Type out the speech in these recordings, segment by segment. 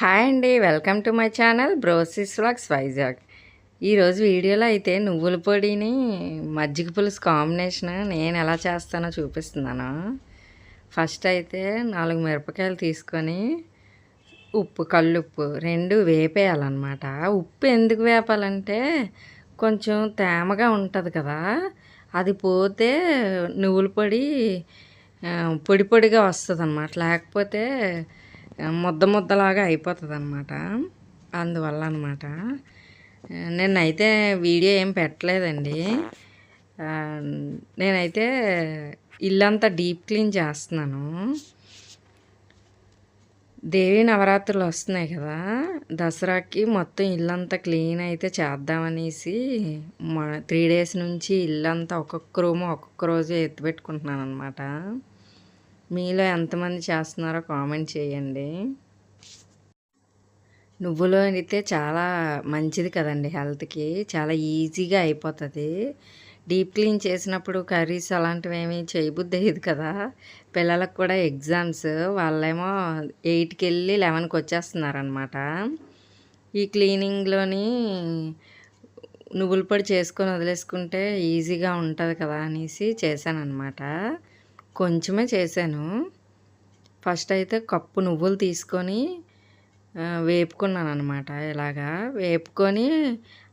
Hi అండి welcome to my channel brosis vlogs Vizag. ఈరోజు వీడియోలో అయితే నువ్వుల పొడిని మజ్జిగ పులుసు కాంబినేషన్ నేను ఎలా చేస్తానో చూపిస్తున్నాను. ఫస్ట్ అయితే నాలుగు మిరపకాయలు తీసుకొని ఉప్పు కల్లుప్పు రెండు వేపేయాలన్నమాట. ఉప్పు ఎందుకు వేపాలంటే కొంచెం తేమగా ఉంటుంది కదా అది పోతే నువ్వుల పొడి పొడి పొడిగా వస్తుంది అనమాట లేకపోతే ముద్ద ముద్దలాగా అయిపోతుంది అనమాట అందువల్ల అనమాట నేనైతే వీడియో ఏం పెట్టలేదండి. నేనైతే ఇల్లంతా డీప్ క్లీన్ చేస్తున్నాను. దేవి నవరాత్రులు వస్తున్నాయి కదా దసరాకి మొత్తం ఇల్లంతా క్లీన్ అయితే చేద్దామనేసి మా త్రీ డేస్ నుంచి ఇల్లంతా ఒక్కొక్క రూమ్ ఒక్కొక్క రోజు ఎత్తిపెట్టుకుంటున్నాను అనమాట మీలో ఎంతమంది చేస్తున్నారో కామెంట్ చేయండి. నువ్వులో అయితే చాలా మంచిది కదండి హెల్త్కి. చాలా ఈజీగా అయిపోతుంది. డీప్ క్లీన్ చేసినప్పుడు కర్రీస్ అలాంటివి ఏమీ చేయబుద్ధి అయ్యేది కదా. పిల్లలకు కూడా ఎగ్జామ్స్. వాళ్ళేమో ఎయిట్కి వెళ్ళి లెవెన్కి వచ్చేస్తున్నారనమాట ఈ క్లీనింగ్లోని నువ్వుల పొడి చేసుకొని వదిలేసుకుంటే ఈజీగా ఉంటుంది కదా అనేసి చేశానన్నమాట. కొంచెమే చేశాను. ఫస్ట్ అయితే కప్పు నువ్వులు తీసుకొని వేపుకున్నాను అనమాట ఇలాగా వేపుకొని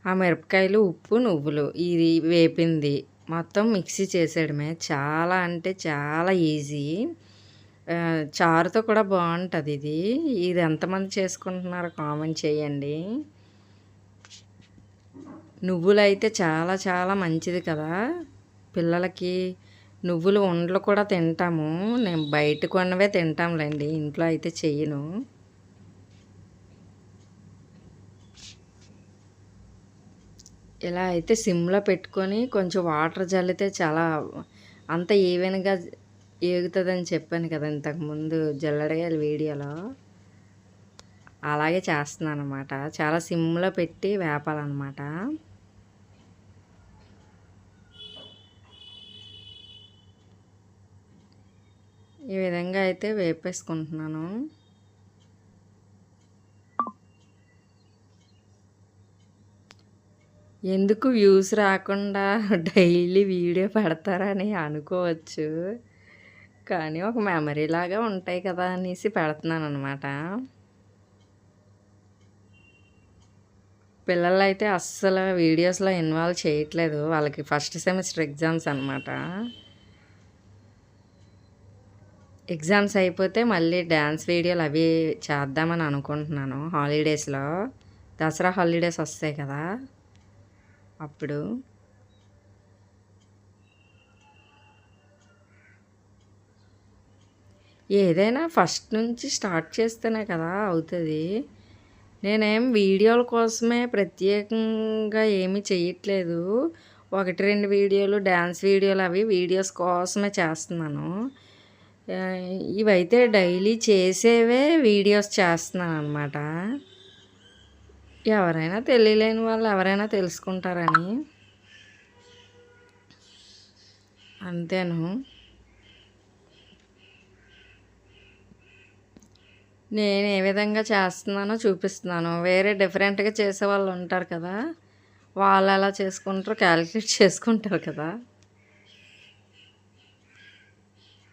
ఆ మిరపకాయలు ఉప్పు నువ్వులు ఇది వేపింది. మొత్తం మిక్సీ చేసేయడమే. చాలా అంటే చాలా ఈజీ. చారుతో కూడా బాగుంటుంది ఇది. ఇది ఎంతమంది చేసుకుంటున్నారో కామెంట్ చేయండి. నువ్వులు అయితే చాలా చాలా మంచిది కదా. పిల్లలకి నువ్వులు ఉండలు కూడా తింటాము. నేను బయట కొన్నవే తింటాంలేండి. ఇంట్లో అయితే చెయ్యను. ఇలా అయితే సిమ్లో పెట్టుకొని కొంచెం వాటర్ జల్లితే చాలా అంత ఈవెన్గా ఏగుతుందని చెప్పాను కదా ఇంతకుముందు జల్లడగాయల వీడియోలో. అలాగే చేస్తున్నాను అనమాట చాలా సిమ్లో పెట్టి వేపాలన్నమాట. ఈ విధంగా అయితే వేపేసుకుంటున్నాను. ఎందుకు వ్యూస్ రాకుండా డైలీ వీడియో పెడతారని అనుకోవచ్చు. కానీ ఒక మెమరీ లాగా ఉంటాయి కదా అనేసి పెడుతున్నాను అనమాట పిల్లలు అయితే అస్సలు వీడియోస్లో ఇన్వాల్వ్ చేయట్లేదు. వాళ్ళకి ఫస్ట్ సెమిస్టర్ ఎగ్జామ్స్ అనమాట ఎగ్జామ్స్ అయిపోతే మళ్ళీ డ్యాన్స్ వీడియోలు అవి చేద్దామని అనుకుంటున్నాను హాలిడేస్లో. దసరా హాలిడేస్ వస్తాయి కదా. అప్పుడు. ఏదైనా ఫస్ట్ నుంచి స్టార్ట్ చేస్తేనే కదా అవుతుంది. నేనేం వీడియోల కోసమే ప్రత్యేకంగా ఏమీ చేయట్లేదు ఒకటి రెండు వీడియోలు డ్యాన్స్ వీడియోలు అవి వీడియోస్ కోసమే చేస్తున్నాను. ఇవైతే డైలీ చేసేవే వీడియోస్ చేస్తున్నాను అనమాట ఎవరైనా తెలియలేని వాళ్ళు ఎవరైనా తెలుసుకుంటారని. అంతేను. నేను ఏ విధంగా చేస్తున్నానో చూపిస్తున్నాను. వేరే డిఫరెంట్గా చేసే వాళ్ళు ఉంటారు కదా వాళ్ళు ఎలా చేసుకుంటారో క్యాలిక్యులేట్ చేసుకుంటారు కదా.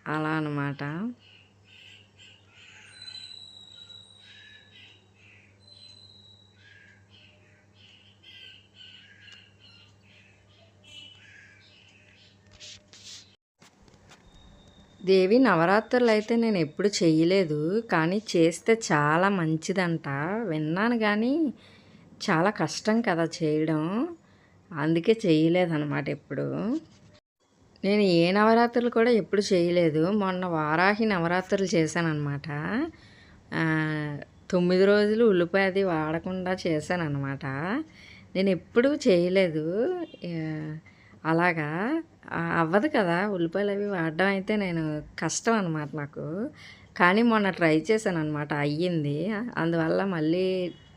అలా అన్నమాట. దేవి నవరాత్రులు అయితే నేను ఎప్పుడు చేయలేదు కానీ చేస్తే చాలా మంచిదంట. విన్నాను కానీ చాలా కష్టం కదా చేయడం. అందుకే చేయలేదన్నమాట ఎప్పుడు. నేను ఏ నవరాత్రులు కూడా ఎప్పుడు చేయలేదు. మొన్న వారాహి నవరాత్రులు చేశానమాట తొమ్మిది రోజులు ఉల్లిపాయ అది వాడకుండా చేశానమాట నేను ఎప్పుడూ చేయలేదు. అలాగా అవ్వదు కదా ఉల్లిపాయలు అవి వాడడం అయితే నేను కష్టం అనమాట నాకు. కానీ మొన్న ట్రై చేశాను అనమాట అయ్యింది. అందువల్ల మళ్ళీ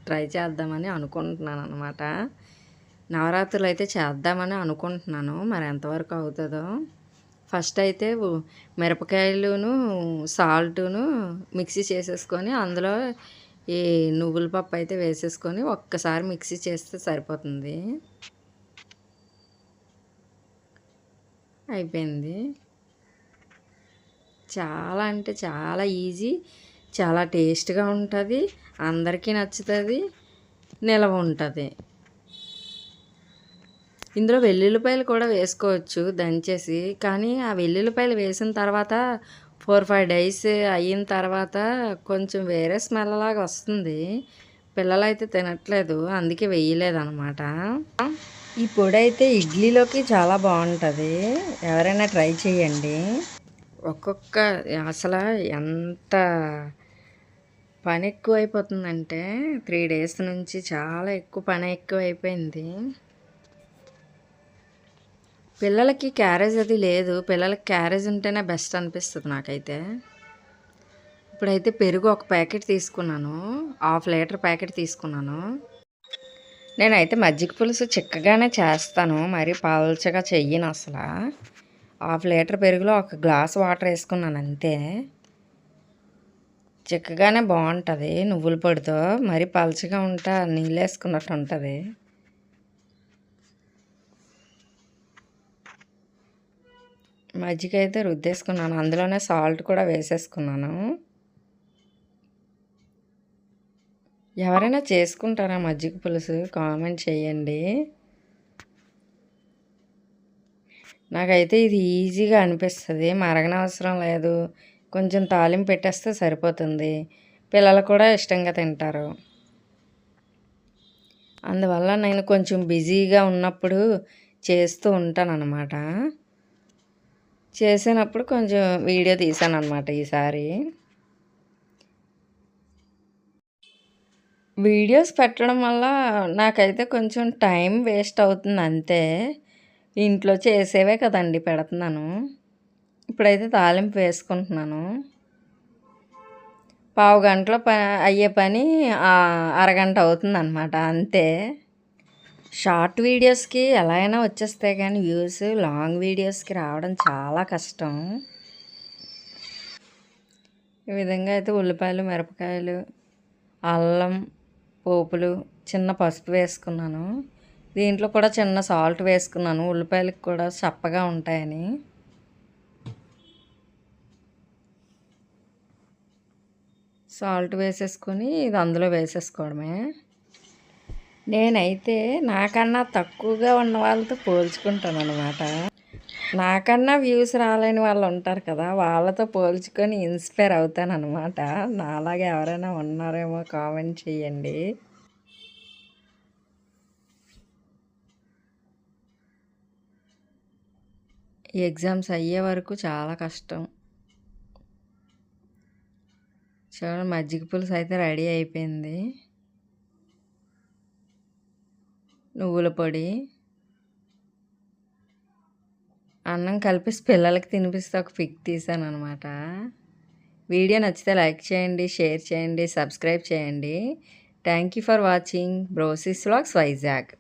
ట్రై చేద్దామని అనుకుంటున్నాను అనమాట నవరాత్రులు అయితే చేద్దామని అనుకుంటున్నాను. మరి ఎంతవరకు అవుతుందో? ఫస్ట్ అయితే మిరపకాయలును సాల్టును మిక్సీ చేసేసుకొని అందులో ఈ నువ్వుల పప్పు అయితే వేసేసుకొని ఒక్కసారి మిక్సీ చేస్తే సరిపోతుంది. అయిపోయింది. చాలా అంటే చాలా ఈజీ చాలా టేస్ట్గా ఉంటుంది అందరికీ నచ్చుతుంది నిలవ ఉంటుంది. ఇందులో వెల్లుల్లిపాయలు కూడా వేసుకోవచ్చు దంచేసి. కానీ ఆ వెల్లుల్లిపాయలు వేసిన తర్వాత ఫోర్ ఫైవ్ డేస్ అయిన తర్వాత కొంచెం వేరే స్మెల్ లాగా వస్తుంది. పిల్లలు అయితే తినట్లేదు. అందుకే వేయలేదన్నమాట. ఈ పొడి అయితే ఇడ్లీలోకి చాలా బాగుంటుంది. ఎవరైనా ట్రై చేయండి. ఒక్కొక్క అసలు ఎంత పని ఎక్కువ అయిపోతుందంటే త్రీ డేస్ నుంచి చాలా ఎక్కువ పని ఎక్కువ అయిపోయింది పిల్లలకి క్యారేజ్ అది లేదు. పిల్లలకి క్యారేజ్ ఉంటేనే బెస్ట్ అనిపిస్తుంది నాకైతే. ఇప్పుడైతే పెరుగు ఒక ప్యాకెట్ తీసుకున్నాను. హాఫ్ లీటర్ ప్యాకెట్ తీసుకున్నాను. నేనైతే మజ్జిగ పులుసు చిక్కగానే చేస్తాను. మరి పల్చగా చెయ్యను అసలు. హాఫ్ లీటర్ పెరుగులో ఒక గ్లాస్ వాటర్ వేసుకున్నాను అంతే. చిక్కగానే బాగుంటుంది. నువ్వుల పొడితో. మరీ పలచగా ఉంటా నీళ్ళు వేసుకున్నట్టు ఉంటుంది. మజ్జిగ అయితే రుద్దేసుకున్నాను. అందులోనే సాల్ట్ కూడా వేసేసుకున్నాను. ఎవరైనా చేసుకుంటారా మజ్జిగ పులుసు? కామెంట్ చేయండి. నాకైతే ఇది ఈజీగా అనిపిస్తుంది. మరగనవసరం లేదు. కొంచెం తాలింపు పెట్టేస్తే సరిపోతుంది. పిల్లలు కూడా ఇష్టంగా తింటారు. అందువల్ల నేను కొంచెం బిజీగా ఉన్నప్పుడు చేస్తూ ఉంటాను అన్నమాట చేసినప్పుడు కొంచెం వీడియో తీసాను అనమాట ఈసారి. వీడియోస్ పెట్టడం వల్ల నాకైతే కొంచెం టైం వేస్ట్ అవుతుంది అంతే. ఇంట్లో చేసేవే కదండి పెడుతున్నాను. ఇప్పుడైతే తాలింపు వేసుకుంటున్నాను. పావు గంటలో ప అయ్యే పని అరగంట అవుతుంది అనమాట అంతే. షార్ట్ వీడియోస్కి ఎలా అయినా వచ్చేస్తాయి కానీ వ్యూస్ లాంగ్ వీడియోస్కి రావడం చాలా కష్టం. ఈ విధంగా అయితే ఉల్లిపాయలు మిరపకాయలు అల్లం పోపులు చిన్న పసుపు వేసుకున్నాను. దీంట్లో కూడా చిన్న సాల్ట్ వేసుకున్నాను. ఉల్లిపాయలకు కూడా చప్పగా ఉంటాయని. సాల్ట్ వేసేసుకొని ఇది అందులో వేసేసుకోవడమే. నేనైతే నాకన్నా తక్కువగా ఉన్న వాళ్ళతో పోల్చుకుంటాను అనమాట నాకన్నా వ్యూస్ రాలేని వాళ్ళు ఉంటారు కదా వాళ్ళతో పోల్చుకొని ఇన్స్పైర్ అవుతాను అనమాట నాలాగే ఎవరైనా ఉన్నారేమో కామెంట్ చేయండి. ఎగ్జామ్స్ అయ్యే వరకు చాలా కష్టం. చూడండి మజ్జిగ పులుసు అయితే రెడీ అయిపోయింది. నువ్వుల పొడి అన్నం కలిపి పిల్లలకి తినిపిస్తే ఒక పిక్ తీసాను అనమాట వీడియో నచ్చితే లైక్ చేయండి షేర్ చేయండి సబ్స్క్రైబ్ చేయండి. Thank you for watching. Brosis vlogs Vizag.